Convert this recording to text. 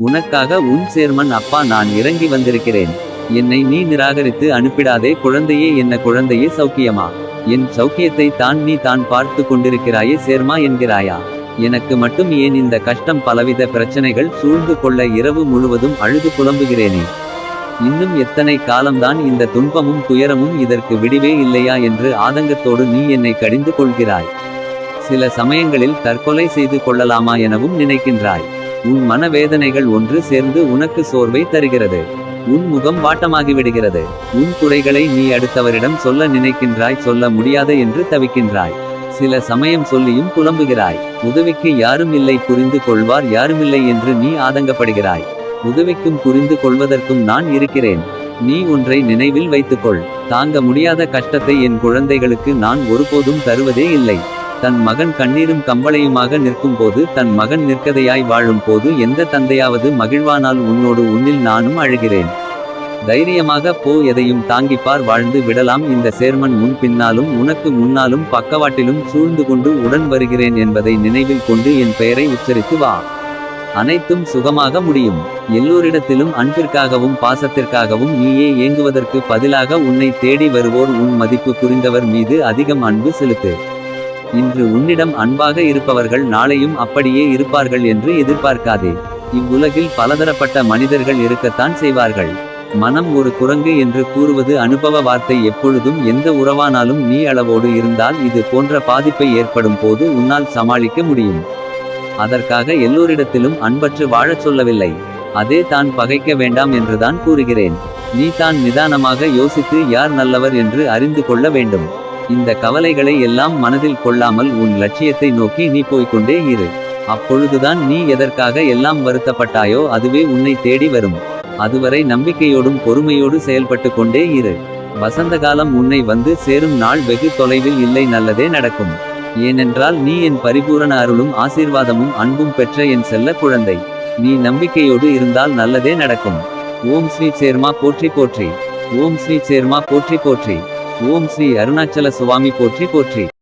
உனக்காக உன் சேர்மன் அப்பா நான் இறங்கி வந்திருக்கிறேன். என்னை நீ நிராகரித்து அனுப்பிடாதே குழந்தையே என்ன குழந்தையே சௌக்கியமா? என் சௌக்கியத்தை தான் நீ தான் பார்த்து கொண்டிருக்கிறாயே சேர்மா என்கிறாயா? எனக்கு மட்டும் ஏன் இந்த கஷ்டம் பலவித பிரச்சனைகள் சூழ்ந்து கொள்ள இரவு முழுவதும் அழுது புலம்புகிறேனே? இன்னும் எத்தனை காலம்தான் இந்த துன்பமும் துயரமும் இதற்கு விடிவே இல்லையா என்று ஆதங்கத்தோடு நீ என்னை கடிந்து கொள்கிறாய். சில சமயங்களில் தற்கொலை செய்து கொள்ளலாமா எனவும் நினைக்கின்றாய். உன் மனவேதனைகள் ஒன்று சேர்ந்து உனக்கு சோர்வை தருகிறது. உன் முகம் வாட்டமாகிவிடுகிறது. உன் குறைகளை நீ அடுத்தவரிடம் சொல்ல நினைக்கின்றாய் சொல்ல முடியாத என்று தவிக்கின்றாய். சில சமயம் சொல்லியும் புலம்புகிறாய். உதவிக்கு யாரும் இல்லை புரிந்து கொள்வார் யாருமில்லை என்று நீ ஆதங்கப்படுகிறாய். உதவிக்கும் புரிந்து கொள்வதற்கும் நான் இருக்கிறேன். நீ ஒன்றை நினைவில் வைத்துக்கொள். தாங்க முடியாத கஷ்டத்தை என் குழந்தைகளுக்கு நான் ஒருபோதும் தருவதே இல்லை. தன் மகன் கண்ணீரும் கம்பளையுமாக நிற்கும் போது தன் மகன் நிற்கதையாய் வாழும் போது எந்த தந்தையாவது மகிழ்வானால் உன்னோடு உன்னில் நானும் அழுகிறேன். தைரியமாக போ எதையும் தாங்கிப்பார் வாழ்ந்து விடலாம். இந்த சேர்மன் முன் பின்னாலும் உனக்கு முன்னாலும் பக்கவாட்டிலும் சூழ்ந்து கொண்டு உடன் வருகிறேன் என்பதை நினைவில் கொண்டு என் பெயரை உச்சரித்து வா. அனைத்தும் சுகமாக முடியும். எல்லோரிடத்திலும் அன்பிற்காகவும் பாசத்திற்காகவும் நீயே ஏங்குவதற்கு பதிலாக உன்னை தேடி வருவோர் உன் மதிப்பு புரிந்தவர் மீது அதிகம் அன்பு செலுத்து. இன்று உன்னிடம் அன்பாக இருப்பவர்கள் நாளையும் அப்படியே இருப்பார்கள் என்று எதிர்பார்க்காதே. இவ்வுலகில் பலதரப்பட்ட மனிதர்கள் இருக்கத்தான் செய்வார்கள். மனம் ஒரு குரங்கு என்று கூறுவது அனுபவ வார்த்தை எப்பொழுதும் எந்த உறவானாலும் நீ அளவோடு இருந்தால் இது போன்ற பாதிப்பை ஏற்படும் போது உன்னால் சமாளிக்க முடியும். அதற்காக எல்லோரிடத்திலும் அன்பற்று வாழச் சொல்லவில்லை. அதே தான் பகைக்க வேண்டாம் என்றுதான் கூறுகிறேன். நீ தான் நிதானமாக யோசித்து யார் நல்லவர் என்று அறிந்து கொள்ள வேண்டும். இந்த கவலைகளை எல்லாம் மனதில் கொள்ளாமல் உன் லட்சியத்தை நோக்கி நீ போய்க்கொண்டே இரு. அப்பொழுதுதான் நீ எதற்காக எல்லாம் வருத்தப்பட்டாயோ அதுவே உன்னை தேடி வரும். அதுவரை நம்பிக்கையோடும் பொறுமையோடு செயல்பட்டு கொண்டே இரு. வசந்த காலம் உன்னை வந்து சேரும் நாள் வெகு தொலைவில் இல்லை நல்லதே நடக்கும். ஏனென்றால் நீ என் பரிபூரண அருளும் ஆசீர்வாதமும் அன்பும் பெற்ற என் செல்ல குழந்தை. நீ நம்பிக்கையோடு இருந்தால் நல்லதே நடக்கும். ஓம் ஸ்ரீ சேர்மா போற்றி போற்றி. ஓம் ஸ்ரீ சேர்மா போற்றி போற்றி. ஓம் ஸ்ரீ அருணாச்சல சுவாமி போற்றி போற்றி.